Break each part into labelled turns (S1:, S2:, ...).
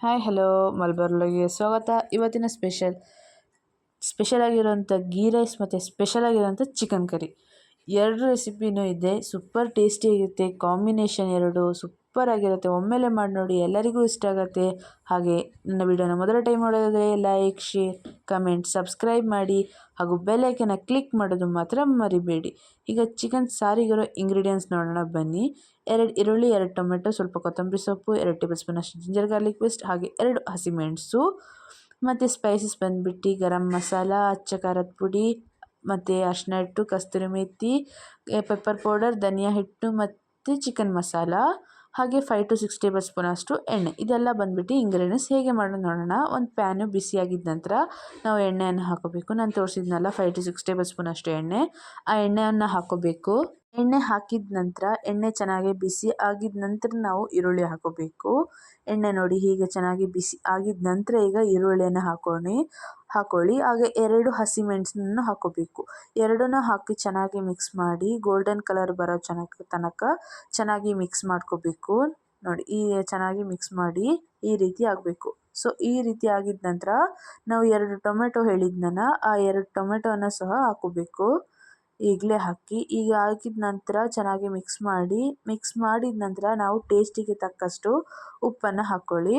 S1: Hi, hello ಮಲ್ಬರ್ಲಿಗೆ ಸ್ವಾಗತ. ಇವತ್ತಿನ special special ಆಗಿರೋಂಥ ಗೀ ರೈಸ್ ಮತ್ತು ಸ್ಪೆಷಲ್ ಆಗಿರೋಂಥ ಚಿಕನ್ ಕರಿ. ಎರಡು ರೆಸಿಪಿನೂ ಇದೆ. ಸೂಪರ್ ಟೇಸ್ಟಿ ಆಗಿರುತ್ತೆ ಕಾಂಬಿನೇಷನ್ ಎರಡು ಸೂಪರ್ ಆಗಿರುತ್ತೆ. ಒಮ್ಮೆಲೆ ಮಾಡಿ ನೋಡಿ ಎಲ್ಲರಿಗೂ ಇಷ್ಟ ಆಗುತ್ತೆ. ಹಾಗೆ ನನ್ನ ವಿಡಿಯೋನ ಮೊದಲ ಟೈಮ್ ನೋಡೋದಾದರೆ ಲೈಕ್, ಶೇರ್, ಕಮೆಂಟ್, ಸಬ್ಸ್ಕ್ರೈಬ್ ಮಾಡಿ ಹಾಗೂ ಬೆಲ್ ಐಕನ್ನ ಕ್ಲಿಕ್ ಮಾಡೋದು ಮಾತ್ರ ಮರಿಬೇಡಿ. ಈಗ ಚಿಕನ್ ಸಾರಿಗಿರೋ ಇಂಗ್ರೀಡಿಯೆಂಟ್ಸ್ ನೋಡೋಣ ಬನ್ನಿ. ಎರಡು ಈರುಳ್ಳಿ, ಎರಡು ಟೊಮೆಟೊ, ಸ್ವಲ್ಪ ಕೊತ್ತಂಬರಿ ಸೊಪ್ಪು, ಎರಡು ಟೇಬಲ್ ಸ್ಪೂನ್ ಅಷ್ಟು ಜಿಂಜರ್ ಗಾರ್ಲಿಕ್ ಪೇಸ್ಟ್, ಹಾಗೆ ಎರಡು ಹಸಿಮೆಣಸು. ಮತ್ತು ಸ್ಪೈಸಸ್ ಬಂದುಬಿಟ್ಟು ಗರಂ ಮಸಾಲ, ಅಚ್ಚ ಖಾರದ ಪುಡಿ ಮತ್ತು ಅರಿಶಿನ ಹಿಟ್ಟು, ಕಸ್ತೂರಿ ಮೇಥಿ ಪೆಪ್ಪರ್ ಪೌಡರ್ ಧನಿಯಾ ಹಿಟ್ಟು ಮತ್ತು ಚಿಕನ್ ಮಸಾಲ, ಹಾಗೆ five to six table spoon ಅಷ್ಟು ಎಣ್ಣೆ. ಇದೆಲ್ಲ ಬಂದ್ಬಿಟ್ಟು ಇಂಗ್ರೀಡಿಯೆಂಟ್ಸ್ ಹೇಗೆ ಮಾಡೋದು ನೋಡೋಣ. ಒಂದು ಪ್ಯಾನು ಬಿಸಿಯಾಗಿದ್ದ ನಂತರ ನಾವು ಎಣ್ಣೆಯನ್ನು ಹಾಕೋಬೇಕು. ನಾನು ತೋರಿಸಿದ್ನಲ್ಲ five to six table spoon ಅಷ್ಟು ಎಣ್ಣೆ. ಆ ಎಣ್ಣೆಯನ್ನು ಹಾಕೋಬೇಕು. ಎಣ್ಣೆ ಹಾಕಿದ ನಂತರ, ಎಣ್ಣೆ ಚೆನ್ನಾಗಿ ಬಿಸಿ ಆಗಿದ ನಂತರ ನಾವು ಈರುಳ್ಳಿ ಹಾಕೋಬೇಕು. ಎಣ್ಣೆ ನೋಡಿ ಹೀಗೆ ಚೆನ್ನಾಗಿ ಬಿಸಿ ಆಗಿದ ನಂತರ ಈಗ ಈರುಳ್ಳಿಯನ್ನು ಹಾಕೊಳ್ಳಿ ಹಾಕೊಳ್ಳಿ. ಹಾಗೆ ಎರಡು ಹಸಿಮೆಣಸನ್ನು ಹಾಕೋಬೇಕು. ಎರಡನ್ನೂ ಹಾಕಿ ಚೆನ್ನಾಗಿ ಮಿಕ್ಸ್ ಮಾಡಿ ಗೋಲ್ಡನ್ ಕಲರ್ ಬರೋ ಚೆನ್ನಾಗಿ ತನಕ ಚೆನ್ನಾಗಿ ಮಿಕ್ಸ್ ಮಾಡ್ಕೋಬೇಕು. ನೋಡಿ, ಈ ಚೆನ್ನಾಗಿ ಮಿಕ್ಸ್ ಮಾಡಿ ಈ ರೀತಿ ಆಗಬೇಕು ಸೊ ಈ ರೀತಿ ಆಗಿದ ನಂತರ ನಾವು ಎರಡು ಟೊಮೆಟೊ ಹೇಳಿದ್ನಲ್ಲ ಆ ಎರಡು ಟೊಮೆಟೊನ ಸಹ ಹಾಕೋಬೇಕು. ಈಗಲೇ ಹಾಕಿ, ಈಗ ಹಾಕಿದ ನಂತರ ಚೆನ್ನಾಗಿ ಮಿಕ್ಸ್ ಮಾಡಿ ಮಿಕ್ಸ್ ಮಾಡಿದ ನಂತರ ನಾವು ಟೇಸ್ಟಿಗೆ ತಕ್ಕಷ್ಟು ಉಪ್ಪನ್ನು ಹಾಕ್ಕೊಳ್ಳಿ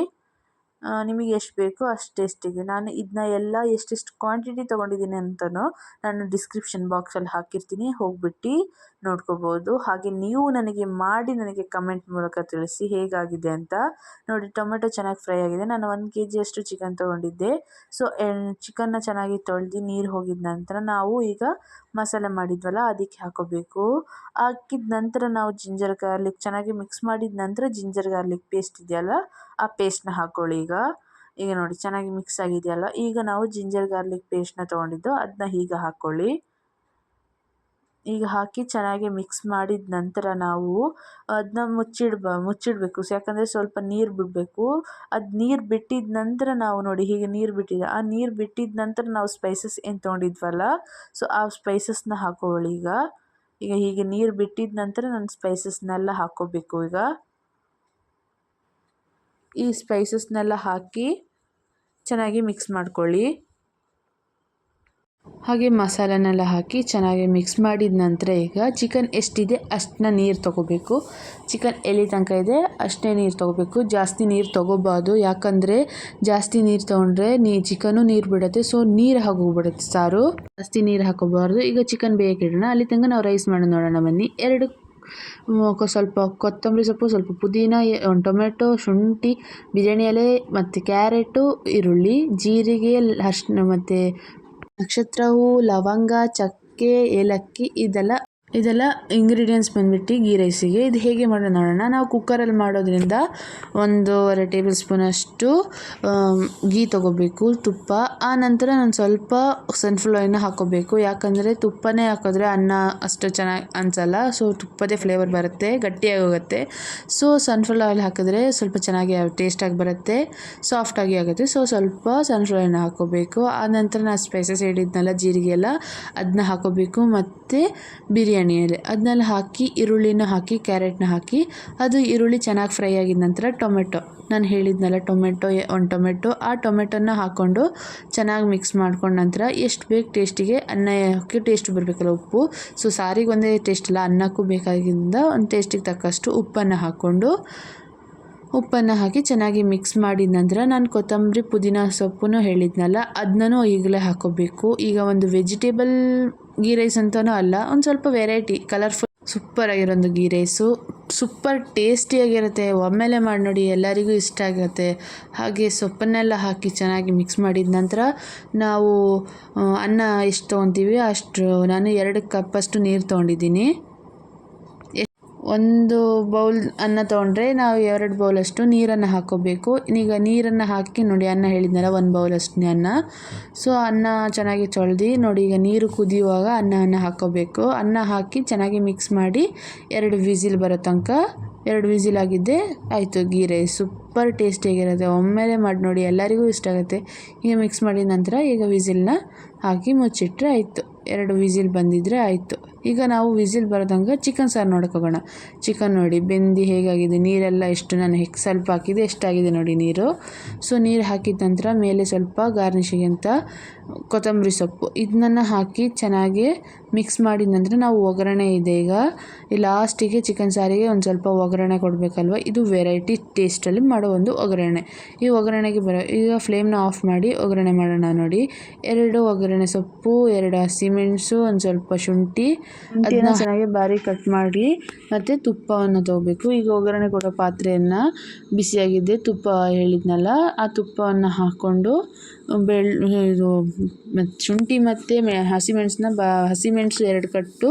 S1: ನಿಮಗೆ ಎಷ್ಟು ಬೇಕೋ ಅಷ್ಟು ಟೇಸ್ಟಿಗೆ. ನಾನು ಇದನ್ನ ಎಲ್ಲ ಎಷ್ಟೆಷ್ಟು ಕ್ವಾಂಟಿಟಿ ತೊಗೊಂಡಿದ್ದೀನಿ ಅಂತಲೂ ನಾನು ಡಿಸ್ಕ್ರಿಪ್ಷನ್ ಬಾಕ್ಸಲ್ಲಿ ಹಾಕಿರ್ತೀನಿ. ಹೋಗ್ಬಿಟ್ಟು ನೋಡ್ಕೋಬೋದು. ಹಾಗೆ ನೀವು ನನಗೆ ಮಾಡಿ ನನಗೆ ಕಮೆಂಟ್ ಮೂಲಕ ತಿಳಿಸಿ ಹೇಗಾಗಿದೆ ಅಂತ. ನೋಡಿ, ಟೊಮೆಟೊ ಚೆನ್ನಾಗಿ ಫ್ರೈ ಆಗಿದೆ. ನಾನು ಒಂದು ಕೆ ಜಿಯಷ್ಟು ಚಿಕನ್ ತೊಗೊಂಡಿದ್ದೆ. ಸೊ ಚಿಕನ್ನ ಚೆನ್ನಾಗಿ ತೊಳೆದು ನೀರು ಹೋಗಿದ ನಂತರ ನಾವು ಈಗ ಮಸಾಲೆ ಮಾಡಿದ್ವಲ್ಲ, ಅದಕ್ಕೆ ಹಾಕೋಬೇಕು. ಹಾಕಿದ ನಂತರ ನಾವು ಜಿಂಜರ್ ಗಾರ್ಲಿಕ್ ಚೆನ್ನಾಗಿ ಮಿಕ್ಸ್ ಮಾಡಿದ ನಂತರ ಜಿಂಜರ್ ಗಾರ್ಲಿಕ್ ಪೇಸ್ಟ್ ಇದೆಯಲ್ಲ ಆ ಪೇಸ್ಟ್ನ ಹಾಕ್ಕೊಳ್ಳಿ ಈಗ. ಈಗ ನೋಡಿ, ಚೆನ್ನಾಗಿ ಮಿಕ್ಸ್ ಆಗಿದೆಯಲ್ಲ? ಈಗ ನಾವು ಜಿಂಜರ್ ಗಾರ್ಲಿಕ್ ಪೇಸ್ಟ್ನ ತೊಗೊಂಡಿದ್ದು ಅದನ್ನ ಈಗ ಹಾಕ್ಕೊಳ್ಳಿ ಈಗ ಹಾಕಿ ಚೆನ್ನಾಗಿ ಮಿಕ್ಸ್ ಮಾಡಿದ ನಂತರ ನಾವು ಅದನ್ನ ಮುಚ್ಚಿಡ್ಬ, ಮುಚ್ಚಿಡಬೇಕು. ಯಾಕಂದರೆ ಸ್ವಲ್ಪ ನೀರು ಬಿಡಬೇಕು. ಅದು ನೀರು ಬಿಟ್ಟಿದ ನಂತರ ನಾವು ನೋಡಿ, ಹೀಗೆ ನೀರು ಬಿಟ್ಟಿದೆ. ಆ ನೀರು ಬಿಟ್ಟಿದ ನಂತರ ನಾವು ಸ್ಪೈಸಸ್ ಏನು ತೊಗೊಂಡಿದ್ವಲ್ಲ? ಸೊ ಆ ಸ್ಪೈಸಸ್ನ ಹಾಕ್ಕೊಳ್ಳಿ ಈಗ. ಈಗ ಹೀಗೆ ನೀರು ಬಿಟ್ಟಿದ ನಂತರ ನಾನು ಸ್ಪೈಸಸ್ನೆಲ್ಲ ಹಾಕ್ಕೋಬೇಕು ಈಗ. ಈ ಸ್ಪೈಸಸ್ನೆಲ್ಲ ಹಾಕಿ ಚೆನ್ನಾಗಿ ಮಿಕ್ಸ್ ಮಾಡ್ಕೊಳ್ಳಿ. ಹಾಗೆ ಮಸಾಲೆನೆಲ್ಲ ಹಾಕಿ ಚೆನ್ನಾಗಿ ಮಿಕ್ಸ್ ಮಾಡಿದ ನಂತರ ಈಗ ಚಿಕನ್ ಎಷ್ಟಿದೆ ಅಷ್ಟನ್ನ ನೀರು ತೊಗೋಬೇಕು. ಚಿಕನ್ ಎಲ್ಲಿ ತನಕ ಇದೆ, ಅಷ್ಟೇ ನೀರು ತೊಗೋಬೇಕು. ಜಾಸ್ತಿ ನೀರು ತೊಗೋಬಾರ್ದು. ಯಾಕಂದರೆ ಜಾಸ್ತಿ ನೀರು ತೊಗೊಂಡ್ರೆ ನೀ ಚಿಕನು ನೀರು ಬಿಡುತ್ತೆ ಸೊ ನೀರು ಹಾಕೋಗ್ಬಿಡುತ್ತೆ ಸಾರು. ಜಾಸ್ತಿ ನೀರು ಹಾಕೋಬಾರ್ದು. ಈಗ ಚಿಕನ್ ಬೇಯಕ್ಕೆ ಇಡೋಣ. ಅಲ್ಲಿ ತನಕ ನಾವು ರೈಸ್ ಮಾಡೋಣ ನೋಡೋಣ ಬನ್ನಿ. ಎರಡು ಸ್ವಲ್ಪ ಕೊತ್ತಂಬರಿ ಸೊಪ್ಪು, ಸ್ವಲ್ಪ ಪುದೀನ ಟೊಮೆಟೊ, ಶುಂಠಿ, ಬಿರಿಯಾನಿ ಎಲೆ, ಮತ್ತು ಕ್ಯಾರೆಟು, ಈರುಳ್ಳಿ, ಜೀರಿಗೆ ಅರ್ಶಿನ ಮತ್ತು ನಕ್ಷತ್ರ ಹೂವು ಲವಂಗ, ಚಕ್ಕೆ, ಏಲಕ್ಕಿ ಇದೆಲ್ಲ ಇದೆಲ್ಲ ಇಂಗ್ರೀಡಿಯೆಂಟ್ಸ್ ಬಂದ್ಬಿಟ್ಟು ಗೀ. ರೈಸಿಗೆ ಇದು ಹೇಗೆ ಮಾಡೋಣ ನೋಡೋಣ. ನಾವು ಕುಕ್ಕರಲ್ಲಿ ಮಾಡೋದ್ರಿಂದ ಒಂದೂವರೆ ಟೇಬಲ್ ಸ್ಪೂನಷ್ಟು ಗೀ ತೊಗೋಬೇಕು, ತುಪ್ಪ. ಆ ನಂತರ ನಾನು ಸ್ವಲ್ಪ ಸನ್ಫ್ಲವರ್ ಹಾಕೋಬೇಕು. ಯಾಕಂದರೆ ತುಪ್ಪನೇ ಹಾಕಿದ್ರೆ ಅನ್ನ ಅಷ್ಟು ಚೆನ್ನಾಗಿ ಅನ್ಸಲ್ಲ. ಸೊ ತುಪ್ಪದೇ ಫ್ಲೇವರ್ ಬರುತ್ತೆ ಗಟ್ಟಿಯಾಗಿ ಹೋಗುತ್ತೆ ಸೊ ಸನ್ಫ್ಲವರ್ ಆಯಿಲ್ ಹಾಕಿದ್ರೆ ಸ್ವಲ್ಪ ಚೆನ್ನಾಗಿ ಟೇಸ್ಟಾಗಿ ಬರುತ್ತೆ ಸಾಫ್ಟಾಗಿ ಆಗುತ್ತೆ. ಸೊ ಸ್ವಲ್ಪ ಸನ್ಫ್ಲವರ್ ಹಾಕೋಬೇಕು. ಆ ನಂತರ ನಾನು ಸ್ಪೈಸಸ್ ಹೇಳಿದ್ನಲ್ಲ ಜೀರಿಗೆ ಎಲ್ಲ ಅದನ್ನ ಹಾಕೋಬೇಕು. ಮತ್ತು ಬಿರಿಯಾನಿ. ಎಲೆ ಅದನ್ನೆಲ್ಲ ಹಾಕಿ, ಈರುಳ್ಳಿನ ಹಾಕಿ, ಕ್ಯಾರೆಟ್ನ ಹಾಕಿ, ಅದು ಈರುಳ್ಳಿ ಚೆನ್ನಾಗಿ ಫ್ರೈ ಆಗಿದ ನಂತರ ಟೊಮೆಟೊ. ನಾನು ಹೇಳಿದ್ನಲ್ಲ, ಟೊಮೆಟೊ, ಒಂದು ಟೊಮೆಟೊ. ಆ ಟೊಮೆಟೊನ ಹಾಕ್ಕೊಂಡು ಚೆನ್ನಾಗಿ ಮಿಕ್ಸ್ ಮಾಡ್ಕೊಂಡ ನಂತರ ಎಷ್ಟು ಬೇಕು ಟೇಸ್ಟಿಗೆ ಅನ್ನಕ್ಕೆ ಟೇಸ್ಟ್ ಬರಬೇಕಲ್ಲ ಉಪ್ಪು. ಸೊ ಸಾರಿಗೆ ಒಂದೇ ಟೇಸ್ಟ್ ಇಲ್ಲ ಅನ್ನಕ್ಕೂ ಬೇಕಾಗಿದ್ದರಿಂದ ಒಂದು ಟೇಸ್ಟಿಗೆ ತಕ್ಕಷ್ಟು ಉಪ್ಪನ್ನು ಹಾಕ್ಕೊಂಡು ಉಪ್ಪನ್ನು ಹಾಕಿ ಚೆನ್ನಾಗಿ ಮಿಕ್ಸ್ ಮಾಡಿದ ನಂತರ ನಾನು ಕೊತ್ತಂಬರಿ, ಪುದೀನ ಸೊಪ್ಪು ಹೇಳಿದ್ನಲ್ಲ, ಅದನ್ನೂ ಈಗಲೇ ಹಾಕೋಬೇಕು. ಈಗ ಒಂದು ವೆಜಿಟೇಬಲ್ ಗೀ ರೈಸ್ ಅಂತಲೂ ಅಲ್ಲ, ಒಂದು ಸ್ವಲ್ಪ ವೆರೈಟಿ ಕಲರ್ಫುಲ್ ಸೂಪರ್ ಆಗಿರೋದು ಗೀ ರೈಸು. ಸೂಪರ್ ಟೇಸ್ಟಿಯಾಗಿರುತ್ತೆ ಒಮ್ಮೆಲೆ ಮಾಡಿ ನೋಡಿ ಎಲ್ಲರಿಗೂ ಇಷ್ಟ ಆಗುತ್ತೆ. ಹಾಗೆ ಸೊಪ್ಪನ್ನೆಲ್ಲ ಹಾಕಿ ಚೆನ್ನಾಗಿ ಮಿಕ್ಸ್ ಮಾಡಿದ ನಂತರ ನಾವು ಅನ್ನ ಎಷ್ಟು ತೊಗೊತೀವಿ, ಅಷ್ಟು, ನಾನು ಎರಡು ಕಪ್ಪಷ್ಟು ನೀರು ತೊಗೊಂಡಿದ್ದೀನಿ. ಒಂದು ಬೌಲ್ ಅನ್ನ ತೊಗೊಂಡ್ರೆ ನಾವು ಎರಡು ಬೌಲಷ್ಟು ನೀರನ್ನು ಹಾಕೋಬೇಕು ಈಗ ನೀರನ್ನು ಹಾಕಿ ನೋಡಿ ಅನ್ನ ಹೇಳಿದ್ನಲ್ಲ, ಒಂದು ಬೌಲಷ್ಟು ಅನ್ನ. ಸೊ ಅನ್ನ ಚೆನ್ನಾಗಿ ತೊಳ್ದು ನೋಡಿ ಈಗ ನೀರು ಕುದಿಯುವಾಗ ಅನ್ನವನ್ನು ಹಾಕ್ಕೋಬೇಕು. ಅನ್ನ ಹಾಕಿ ಚೆನ್ನಾಗಿ ಮಿಕ್ಸ್ ಮಾಡಿ ಎರಡು ವಿಸಿಲ್ ಬರೋ ತನಕ, ಎರಡು ವಿಸಿಲ್ ಆಗಿದ್ದೆ ಆಯಿತು ಗೀ ರೈಸ್. ಸೂಪರ್ ಟೇಸ್ಟಿಯಾಗಿರುತ್ತೆ ಒಮ್ಮೆಲೆ ಮಾಡಿ ನೋಡಿ, ಎಲ್ಲರಿಗೂ ಇಷ್ಟ ಆಗುತ್ತೆ. ಈಗ ಮಿಕ್ಸ್ ಮಾಡಿದ ನಂತರ ಈಗ ವಿಸಿಲ್ನ ಹಾಕಿ ಮುಚ್ಚಿಟ್ರೆ ಆಯಿತು. ಎರಡು ವಿಸಿಲ್ ಬಂದಿದ್ದರೆ ಆಯಿತು. ಈಗ ನಾವು ವಿಸಿಲ್ ಬರೋದಂಗೆ ಚಿಕನ್ ಸಾರು ನೋಡ್ಕೋಗೋಣ. ಚಿಕನ್ ನೋಡಿ, ಬೆಂದಿ ಹೇಗಾಗಿದೆ, ನೀರೆಲ್ಲ ಎಷ್ಟು ನಾನು ಹೆಕ್, ಸ್ವಲ್ಪ ಹಾಕಿದೆ, ಎಷ್ಟಾಗಿದೆ ನೋಡಿ ನೀರು. ಸೊ, ನೀರು ಹಾಕಿದ ನಂತರ ಮೇಲೆ ಸ್ವಲ್ಪ ಗಾರ್ನಿಷಿಗೆ ಅಂತ ಕೊತ್ತಂಬರಿ ಸೊಪ್ಪು. ಇದನ್ನ ಹಾಕಿ ಚೆನ್ನಾಗಿ ಮಿಕ್ಸ್ ಮಾಡಿದ ನಂತರ ನಾವು ಒಗ್ಗರಣೆ ಇದೆ ಈಗ. ಈ ಲಾಸ್ಟಿಗೆ ಚಿಕನ್ ಸಾರಿಗೆ ಒಂದು ಸ್ವಲ್ಪ ಒಗ್ಗರಣೆ ಕೊಡಬೇಕಲ್ವ? ಇದು ವೆರೈಟಿ ಟೇಸ್ಟಲ್ಲಿ ಮಾಡೋ ಒಂದು ಒಗ್ಗರಣೆ. ಈ ಒಗ್ಗರಣೆಗೆ ಬರೋ, ಈಗ ಫ್ಲೇಮ್ನ ಆಫ್ ಮಾಡಿ ಒಗ್ಗರಣೆ ಮಾಡೋಣ ನೋಡಿ. ಎರಡು ಒಗ್ಗರಣೆ ಸೊಪ್ಪು, ಎರಡು ಹಸಿಮೆಣಸು ಒಂದು ಸ್ವಲ್ಪ ಶುಂಠಿ ಅದನ್ನ ಚೆನ್ನಾಗಿ ಬಾರಿ ಕಟ್ ಮಾಡಿ ಮತ್ತು ತುಪ್ಪವನ್ನು ತಗೋಬೇಕು. ಈಗ ಒಗ್ಗರಣೆ ಕೊಡೋ ಪಾತ್ರೆಯನ್ನು ಬಿಸಿಯಾಗಿದ್ದೆ ತುಪ್ಪ ಹೇಳಿದ್ನಲ್ಲ ಆ ತುಪ್ಪವನ್ನು ಹಾಕ್ಕೊಂಡು ಬೆಳ್ ಇದು ಮತ್ತು ಶುಂಠಿ ಮತ್ತು ಮೆ ಹಸಿಮೆಣಸನ್ನ ಬಾ ಹಸಿಮೆಣಸು ಎರಡು ಕಟ್ಟು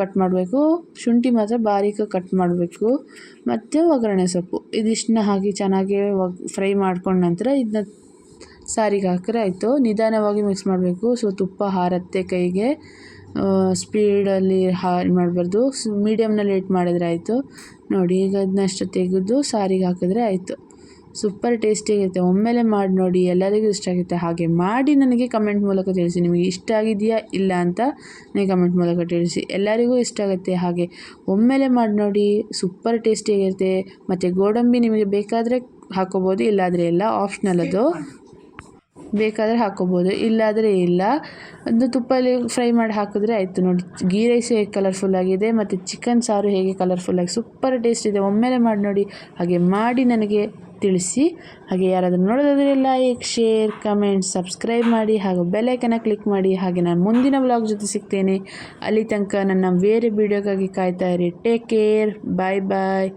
S1: ಕಟ್ ಮಾಡಬೇಕು. ಶುಂಠಿ ಮಾತ್ರ ಬಾರೀಕಾಗಿ ಕಟ್ ಮಾಡಬೇಕು. ಮತ್ತು ಒಗ್ಗರಣೆ ಸೊಪ್ಪು. ಇದಿಷ್ಟನ್ನ ಹಾಕಿ ಚೆನ್ನಾಗಿ ಫ್ರೈ ಮಾಡ್ಕೊಂಡ ನಂತರ ಇದನ್ನ ಸಾರಿಗೆ ಹಾಕಿದ್ರೆ ಆಯಿತು. ನಿಧಾನವಾಗಿ ಮಿಕ್ಸ್ ಮಾಡಬೇಕು. ಸೊ ತುಪ್ಪ ಹಾರತ್ತೆ ಕೈಗೆ. ಸ್ಪೀಡಲ್ಲಿ ಹಾ ಮಾಡಬಾರ್ದು. ಮೀಡಿಯಮ್ನಲ್ಲಿ ಇಟ್ಟು ಮಾಡಿದ್ರೆ ಆಯಿತು. ನೋಡಿ, ಈಗ ಅದನ್ನಷ್ಟು ತೆಗೆದು ಸಾರಿಗೆ ಹಾಕಿದ್ರೆ ಆಯಿತು. ಸೂಪರ್ ಟೇಸ್ಟಿಯಾಗಿರುತ್ತೆ ಒಮ್ಮೆಲೆ ಮಾಡಿ ನೋಡಿ, ಎಲ್ಲರಿಗೂ ಇಷ್ಟ ಆಗುತ್ತೆ ಹಾಗೆ ಮಾಡಿ ನನಗೆ ಕಮೆಂಟ್ ಮೂಲಕ ತಿಳಿಸಿ. ನಿಮಗೆ ಇಷ್ಟ ಆಗಿದೆಯಾ, ಇಲ್ಲ ಅಂತ ನನಗೆ ಕಮೆಂಟ್ ಮೂಲಕ ತಿಳಿಸಿ. ಎಲ್ಲರಿಗೂ ಇಷ್ಟ ಆಗುತ್ತೆ. ಹಾಗೆ ಒಮ್ಮೆಲೆ ಮಾಡಿ ನೋಡಿ ಸೂಪರ್ ಟೇಸ್ಟಿಯಾಗಿರುತ್ತೆ ಮತ್ತು ಗೋಡಂಬಿ ನಿಮಗೆ ಬೇಕಾದರೆ ಹಾಕೋಬೋದು, ಇಲ್ಲಾದರೆ ಇಲ್ಲ ಆಪ್ಷನಲ್ ಅದು. ಬೇಕಾದರೆ ಹಾಕೋಬೋದು, ಇಲ್ಲಾದರೆ ಇಲ್ಲ. ಒಂದು ತುಪ್ಪಲ್ಲಿ ಫ್ರೈ ಮಾಡಿ ಹಾಕಿದ್ರೆ ಆಯಿತು ನೋಡಿ. ಗೀ ರೈಸ್ ಹೇಗೆ ಕಲರ್ಫುಲ್ ಆಗಿದೆ ಮತ್ತು ಚಿಕನ್ ಸಾರು ಹೇಗೆ ಕಲರ್ಫುಲ್ಲಾಗಿ ಸೂಪರ್ ಟೇಸ್ಟ್ ಇದೆ. ಒಮ್ಮೆಲೆ ಮಾಡಿ ನೋಡಿ. ಹಾಗೆ ಮಾಡಿ ನನಗೆ ತಿಳಿಸಿ. ಹಾಗೆ ಯಾರಾದರೂ ನೋಡೋದಾದರೆ ಲೈಕ್ ಶೇರ್ ಕಮೆಂಟ್ ಸಬ್ಸ್ಕ್ರೈಬ್ ಮಾಡಿ ಹಾಗೂ ಬೆಲೈಕನ ಕ್ಲಿಕ್ ಮಾಡಿ. ಹಾಗೆ ನಾನು ಮುಂದಿನ ವ್ಲಾಗ್ ಜೊತೆ ಸಿಗ್ತೇನೆ. ಅಲ್ಲಿ ತನಕ ನನ್ನ ಬೇರೆ ವೀಡಿಯೋಗಾಗಿ ಕಾಯ್ತಾ ಇರಿ. ಟೇಕ್ ಕೇರ್ ಬಾಯ್ ಬಾಯ್